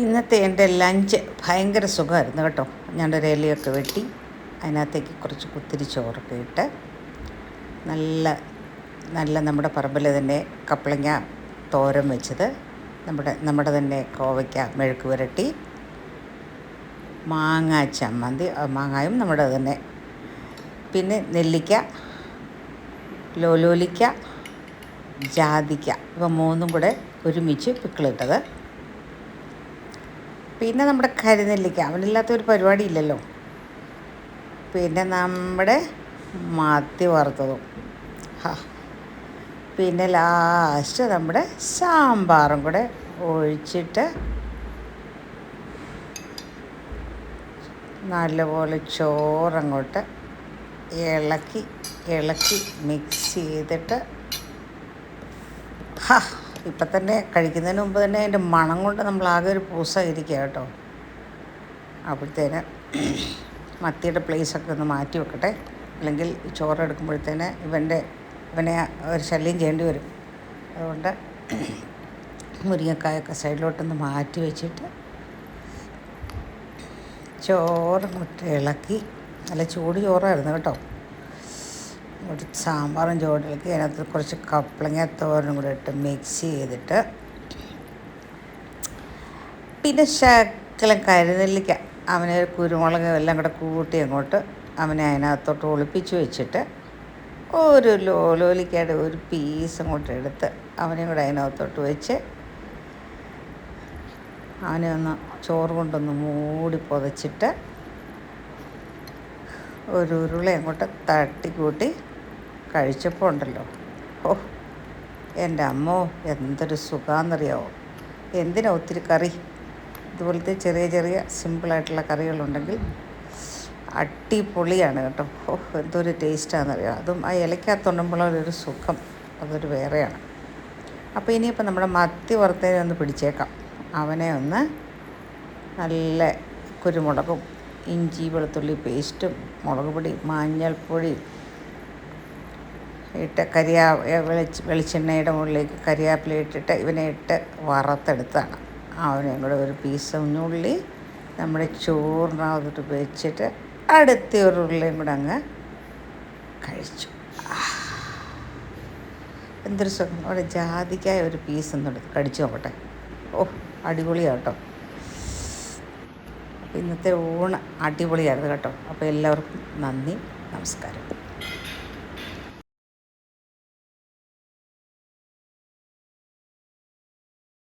ഇന്നത്തെ എന്റെ ലഞ്ച് ഭയങ്കര സുഖമായിരുന്നു കേട്ടോ. ഞാനൊരു ഇലയൊക്കെ വെട്ടി അതിനകത്തേക്ക് കുറച്ച് കുത്തിരി ചോറൊക്കെ ഇട്ട് നല്ല നല്ല നമ്മുടെ പറമ്പിൽ തന്നെ കപ്പളങ്ങ തോരൻ വെച്ചത്. നമ്മുടെ നമ്മുടെ തന്നെ കോവയ്ക്ക മെഴുക്ക് പുരട്ടി മാങ്ങ ചമ്മന്തി മാങ്ങായും നമ്മുടെ തന്നെ. പിന്നെ നെല്ലിക്ക ലോലോലിക്ക ജാതിക്ക ഇവ മൂന്നും കൂടെ ഒരുമിച്ച് പിക്കിളിട്ടത്. പിന്നെ നമ്മുടെ കരിനെല്ലിക്ക. അവനില്ലാത്ത ഒരു പരിപാടി ഇല്ലല്ലോ പിന്നെ നമ്മുടെ മത്തി വറുത്തതും. ഹാ. പിന്നെ ലാസ്റ്റ് നമ്മുടെ സാമ്പാറും കൂടെ ഒഴിച്ചിട്ട് നല്ലപോലെ ചോറങ്ങോട്ട് ഇളക്കി ഇളക്കി മിക്സ് ചെയ്തിട്ട് ഹാ. ഇപ്പം തന്നെ കഴിക്കുന്നതിന് മുമ്പ് തന്നെ അതിന്റെ മണം കൊണ്ട് നമ്മൾ ആകെ ഒരു പൂസായിരിക്കുക കേട്ടോ. അപ്പോഴത്തേന് മത്തിയുടെ പ്ലേസൊക്കെ ഒന്ന് മാറ്റി വെക്കട്ടെ. അല്ലെങ്കിൽ ചോറ് എടുക്കുമ്പോഴത്തേന് ഇവന്റെ ഇവനെ ഒരു ശല്യം ചെയ്യേണ്ടി വരും. അതുകൊണ്ട് മുരിങ്ങക്കായൊക്കെ സൈഡിലോട്ടൊന്ന് മാറ്റി വെച്ചിട്ട് ചോറ് ഇളക്കി. നല്ല ചൂട് ചോറായിരുന്നു കേട്ടോ. ഒരു സാമ്പാറും ചുവട്ടിലേക്ക് അതിനകത്ത് കുറച്ച് കപ്പളങ്ങ തോരനും കൂടെ ഇട്ട് മിക്സ് ചെയ്തിട്ട് പിന്നെ ശകലം കരുതലിക്ക അവനെ കുരുമുളക് എല്ലാം കൂടെ കൂട്ടി അങ്ങോട്ട് അവനെ അതിനകത്തോട്ട് ഒളിപ്പിച്ച് വെച്ചിട്ട് ഒരു ലോലോലിക്കയുടെ ഒരു പീസ് അങ്ങോട്ട് എടുത്ത് അവനെ കൂടെ അതിനകത്തോട്ട് വെച്ച് അവനെ ഒന്ന് ചോറ് കൊണ്ടൊന്ന് മൂടി പുതച്ചിട്ട് ഒരു ഉരുള അങ്ങോട്ട് തട്ടിക്കൂട്ടി കഴിച്ചപ്പോൾ ഉണ്ടല്ലോ. ഓ എന്റെ അമ്മോ എന്തൊരു സുഖാന്നറിയാവോ എന്തിനാ ഒത്തിരി കറി? ഇതുപോലത്തെ ചെറിയ ചെറിയ സിമ്പിളായിട്ടുള്ള കറികളുണ്ടെങ്കിൽ അടിപൊളിയാണ് കേട്ടോ. ഓ എന്തൊരു ടേസ്റ്റാണെന്നറിയാം അതും ആ ഇലക്കകത്തുണ്ടുമ്പോഴൊരു സുഖം അതൊരു വേറെയാണ്. അപ്പോൾ ഇനിയിപ്പോൾ നമ്മുടെ മത്തി വറുത്തതിനെ ഒന്ന് പിടിച്ചേക്കാം. അവനെ ഒന്ന് നല്ല കുരുമുളകും ഇഞ്ചി വെളുത്തുള്ളി പേസ്റ്റും മുളക് പൊടി മഞ്ഞൾപ്പൊടി ഇട്ട് കരിയാ വെളിച്ച വെളിച്ചെണ്ണയുടെ മുകളിലേക്ക് കരിയാപ്പില ഇട്ടിട്ട് ഇവനെ ഇട്ട് വറുത്തെടുത്താണ്. അവനെയും കൂടെ ഒരു പീസ് ഉള്ളി നമ്മുടെ ചോറിനകത്തോട്ട് വെച്ചിട്ട് അടുത്ത ഒരു ഉരുളയും കൂടെ അങ്ങ് കഴിച്ചു. എന്തൊരു സുഖം. അവിടെ ജാതിക്കായ ഒരു പീസ് ഒന്നെടുത്ത് കടിച്ചു നോക്കട്ടെ. ഓ അടിപൊളിയാട്ടോ. ഇന്നത്തെ ഊണ് അടിപൊളിയായിരുന്നു കേട്ടോ. അപ്പോൾ എല്ലാവർക്കും നന്ദി നമസ്കാരം.